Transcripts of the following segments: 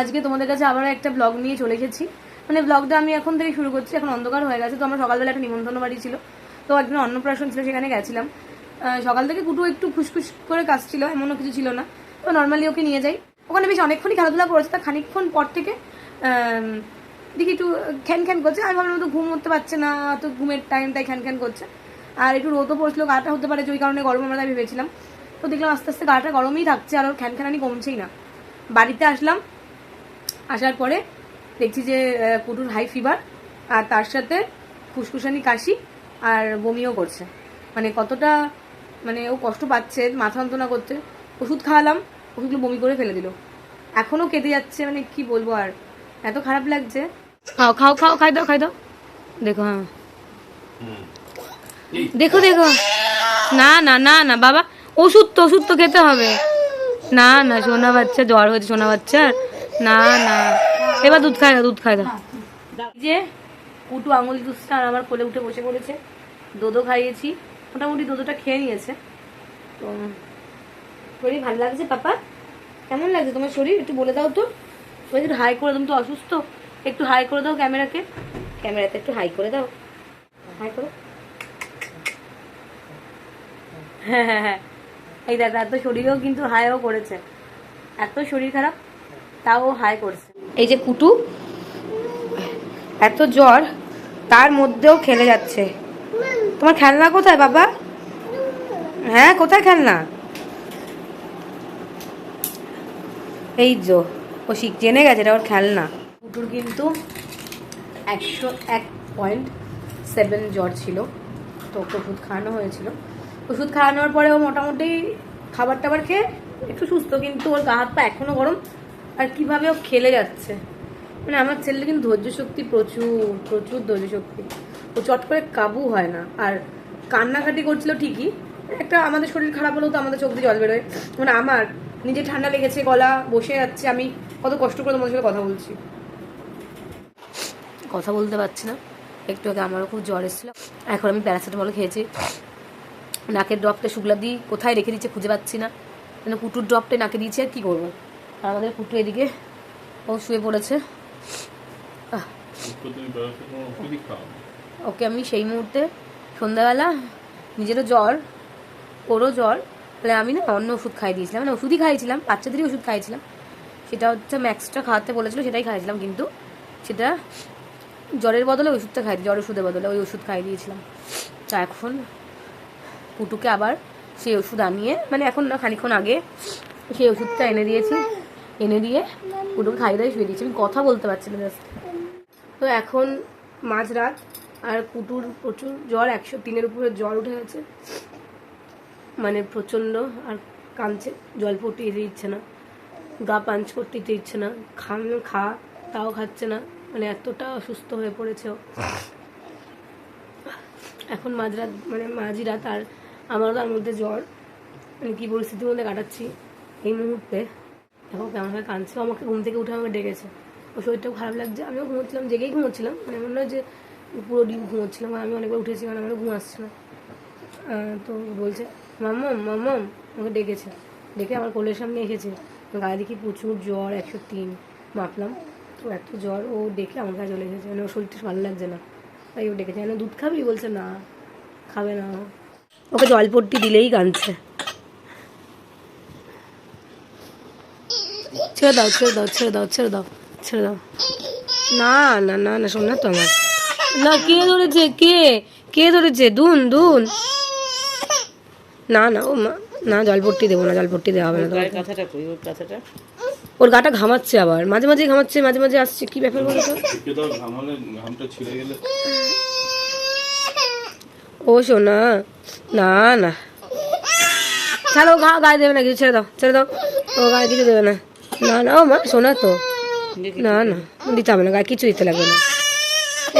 আজকে তোমাদের কাছে আবার একটা ব্লগ নিয়ে চলে এসেছি। মানে ব্লগটা আমি এখন থেকে শুরু করছি, এখন অন্ধকার হয়ে গেছে, তো আমার সকালবেলা একটা নিমন্ত্রণ বাড়ি ছিল। তো একদিন অন্নপ্রাশন ছিল, সেখানে গেছিলাম। সকাল থেকে কুটু একটু খুশখুশ করে কাশছিল, এমনও কিছু ছিল না। তো নর্মালি ওকে নিয়ে যাই। ওখানে বেশ অনেকক্ষণই খেলাধুলা করেছে, তা খানিকক্ষণ পর থেকে দেখি একটু খ্যান খ্যান করছে। আমি ভাবলাম তো ঘুম হতে পারছে না, তো ঘুমের টাইম তাই খ্যান খ্যান করছে। আর একটু রোদও পড়ছিল, গাটা হতে পারে, যে ওই কারণে গরম আমরা ভেবেছিলাম। তো দেখলাম আস্তে আস্তে গাটা গরমই থাকছে, আর ওর খ্যান খ্যানানি কমছেই না। বাড়িতে আসলাম আসার পরে দেখছি যে কুটুর হাই ফিভার আর তার সাথে ফুসফুসানি কাশি আর বমিও করছে। মানে কতটা মানে ও কষ্ট পাচ্ছে, মাথা যন্ত্রণা করছে। ওষুধ খাওয়ালাম ওষুধগুলো বমি করে ফেলে দিল। এখনও কেটে যাচ্ছে মানে কি বলব আর। এত খারাপ লাগছে। খাও খাও খাও, খাই দাও খাই দাও। দেখো হ্যাঁ। দেখো দেখো। না না না না, বাবা। ওষুধ তো ওষুধ তো খেতে হবে। না না, সোনা বাচ্চা, জ্বর হয়েছে, সোনা বাচ্চার। না না। এবার দুধ খাই না, দুধ দাও এই যে কুটু আঙুল দুধটা আমার কোলে উঠে বসে পড়েছে। দোদো খাইয়েছি। মোটামুটি দোদোটা খেয়ে নিয়েছে। তো শরীর ভালো লাগছে পাপা? কেমন লাগছে তোমার শরীর? একটু বলে দাও তো। তুমি একটু হাই করে দাও তো অসুস্থ। একটু হাই করে দাও ক্যামেরাকে। ক্যামেরাতে একটু হাই করে দাও। হাই করো। হ্যাঁ হ্যাঁ হ্যাঁ। এই দেখো, এত শরীরেও কিন্তু হাইও করেছে। এত শরীর খারাপ। তাও হাই করছে। এই যে কুটু, এত জ্বর, তার মধ্যেও খেলে যাচ্ছে। তোমার খেলনা কোথায় বাবা? হ্যাঁ কোথায় খেলনা? এই যো, ও শিখ, জেনে গেছে এটা ওর খেলনা। কুটুর কিন্তু একশো এক পয়েন্ট সেভেন জ্বর ছিল। তো ওকে ওষুধ খাওয়ানো হয়েছিল। ওষুধ খাওয়ানোর পরে ও মোটামুটি খাবার টাবার খেয়ে একটু সুস্থ, কিন্তু ওর গা হাত পা এখনও গরম। আর কীভাবে ও খেলে যাচ্ছে? মানে আমার ছেলের কিন্তু ধৈর্য শক্তি প্রচুর প্রচুর ধৈর্য শক্তি। ও চট করে কাবু হয় না। আর কান্নাকাটি করছিল ঠিকই। একটা আমাদের শরীর খারাপ হলেও তো আমাদের চোখ দিয়ে জল বেরোয়। মানে আমার নিজে ঠান্ডা লেগেছে, গলা বসে যাচ্ছে, আমি কত কষ্ট করে তোমাদের সাথে কথা বলছি। কথা বলতে পারছি না। একটু আগে আমারও খুব জ্বর এসেছিল। এখন আমি প্যারাসিটামল খেয়েছি। নাকের ড্রপটা শুকলা দিই কোথায় রেখে দিচ্ছে খুঁজে পাচ্ছি না। মানে কুটুর ড্রপটা নাকে দিয়েছি, আর কী করব? আর আমাদের কুটু এদিকে। ও শুয়ে পড়েছে। ওকে আমি সেই মুহূর্তে সন্ধ্যাবেলা নিজেরও জ্বর ওরও জ্বর তাহলে আমি না অন্য ওষুধ খাই দিয়েছিলাম মানে ওষুধই খাইছিলাম বাচ্চাদেরই ওষুধ খাইছিলাম। সেটা হচ্ছে ম্যাক্সটা খাওয়াতে বলেছিল সেটাই খাইছিলাম কিন্তু সেটা জ্বরের বদলে ওষুধটা খাই জ্বর ওষুধের বদলে ওই ওষুধ খাই দিয়েছিলাম। তা এখন কুটুকে আবার সেই ওষুধ আনিয়ে মানে এখন না খানিক্ষণ আগে সেই ওষুধটা এনে দিয়েছি। এনে দিয়ে কুটুকে খাইয়ে দিয়ে শুয়ে দিয়েছি। আমি কথা বলতে পারছি না জাস্ট তো এখন মাঝরাত আর কুটুর প্রচুর জ্বর, একশো তিনের উপরে জ্বর উঠে গেছে। মানে প্রচণ্ড, আর কাঁদছে। জল পড়তে যেতে ইচ্ছে না। গা পাঞ্চ করতে যেতে ইচ্ছে না। খান, খা, তাও খাচ্ছে না। মানে এতটা অসুস্থ হয়ে পড়েছে এখন মাঝরাত মানে মাঝরাত আর আমারও তার মধ্যে জ্বর। মানে কী পরিস্থিতির মধ্যে কাটাচ্ছি এই মুহূর্তে। এখন কেমন হয় কাঁদছে আমাকে ঘুম থেকে উঠে আমাকে ডেকেছে। ও শরীরটাও খারাপ লাগছে, আমিও ঘুমোচ্ছিলাম, জেগেই ঘুমোচ্ছিলাম। মানে এমন নয় যে পুরো ডিম ঘুমোচ্ছিলাম আমি অনেকবার উঠেছি মানে আমার ঘুম আসছে না। তো বলছে মাম্মম মাম্মম আমাকে ডেকেছে। ডেকে আমার কোলের সামনে এসেছে। গায়ে দেখি প্রচুর জ্বর, একশো তিন, মাপলাম। তো এত জ্বর, ও ডেকে আমার কাছে চলে এসেছে মানে ওর শরীরটা ভালো লাগছে না। তাই ও ডেকেছে মানে দুধ খাবি? বলছে, না, খাবে না। ওকে জলপট্টি দিলেই কাঁদছে ছেড়ে দাও ছেড়ে দাও ছেড়ে দাও ছেড়ে দাও ছেড়ে দাও। না না না না শোন না তো আমার। না কে ধরেছে? কে? কে ধরেছে? দুন দুন না না ও মা না জলপট্টি দেবো না জলপট্টি দেওয়া হবে না। কথাটা কই? ওর কথাটা? ওর গাটা ঘামাচ্ছে আবার। মাঝে মাঝে ঘামাচ্ছে মাঝে মাঝে আসছে। কি ব্যাপার বলো তো? ও শোনা না না। ছাড়ো গা গায়ে দেবে না কিছু ছেড়ে দাও ছেড়ে দাও। ও গায়ে কিছু দেবে না। না না মা শোনা তো। না না দিতে হবে না গায়ে কিছু দিতে লাগবে না।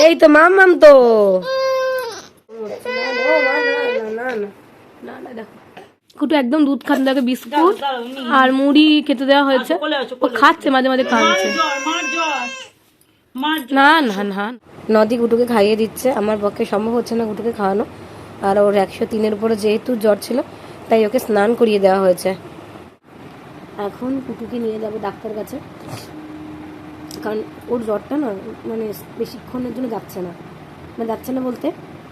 এই তো মাম মাম তো। কুটু একদম দুধ খাতে দেখে বিস্কুট আর মুড়ি খেতে দেওয়া হয়েছে। ও খাচ্ছে মাঝে মাঝে কাঁদছে না না না নদী গুটুকে খাইয়ে দিচ্ছে। আমার পক্ষে সম্ভব হচ্ছে না গুটুকে খাওয়ানো। আর ওর একশো তিনের উপরে যেহেতু জ্বর ছিল তাই ওকে স্নান করিয়ে দেওয়া হয়েছে। এখন কুটুকে নিয়ে যাব ডাক্তার কাছে। কারণ ওর জ্বরটা না মানে বেশিক্ষণের জন্য যাচ্ছে না। মানে যাচ্ছে না বলতে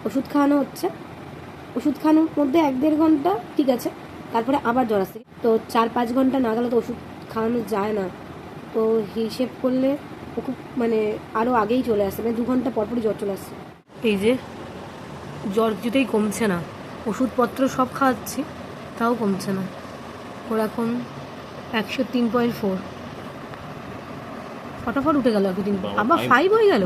ওষুধ খাওয়ানো হচ্ছে। ওষুধ খাওয়ানোর মধ্যে এক দেড় ঘণ্টা ঠিক আছে, তারপরে আবার জ্বর আসছে। তো চার পাঁচ ঘণ্টা না গেলে তো ওষুধ খাওয়ানো যায় না। তো হিসেব করলে ও খুব মানে আরও আগেই চলে আসছে মানে দু ঘণ্টা পরপরই জ্বর চলে আসছে। এই যে জ্বর কিছুতেই কমছে না, ওষুধপত্র সব খাওয়াচ্ছি, তাও কমছে না। ওর এখন একশো তিন পয়েন্ট ফোর। ফটাফট উঠে গেল একদিন বাবা, আবার? ফাইভ হয়ে গেল।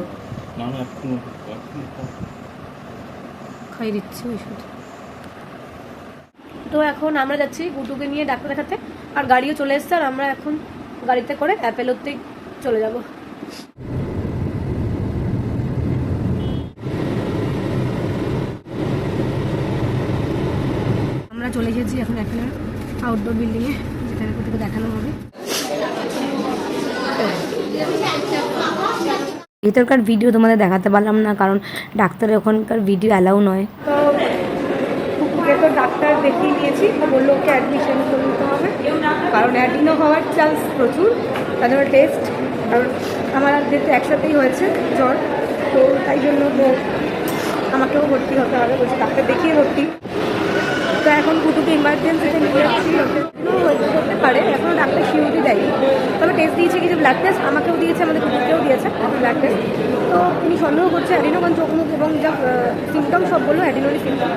খাই দিচ্ছি ওষুধ তো এখন আমরা যাচ্ছি গুটুকে নিয়ে ডাক্তার দেখাতে। আর গাড়িও চলে এসছে আর আমরা এখন গাড়িতে করে অ্যাপেলোতেই চলে যাব। আমরা চলে এসেছি এখন অ্যাপেলোর আউটডোর বিল্ডিংয়ে গুটুকে দেখানো হবে। ভিতরকার ভিডিও তোমাদের দেখাতে পারলাম না কারণ ডাক্তারের ওখানকার ভিডিও অ্যালাউ নয়। তো কুকুরকে তো ডাক্তার দেখিয়ে নিয়েছি বলল ওকে অ্যাডমিশন করে নিতে হবে। কারণ অ্যাডিনো হওয়ার চান্স প্রচুর তাদের টেস্ট কারণ আমার যেহেতু একসাথেই হয়েছে জ্বর তো তাই জন্য আমাকেও ভর্তি হতে হবে বলছি ডাক্তার দেখিয়ে ভর্তি। তো এখন কুটুকে ইমার্জেন্সিতে নিয়ে যাচ্ছি করতে পারে এখনও ডাক্তার শিউরি দেয়নি। তবে টেস্ট দিয়েছে কিছু ব্লাড টেস্ট আমাকেও দিয়েছে, আমাদের কুকুরকেও দিয়েছে ব্লাড টেস্ট তো তিনি সন্দেহ করছে অ্যাডিনো কারণ চোখ মুখ এবং যা সিমটম সব বলল অ্যাডিনোরই সিমটম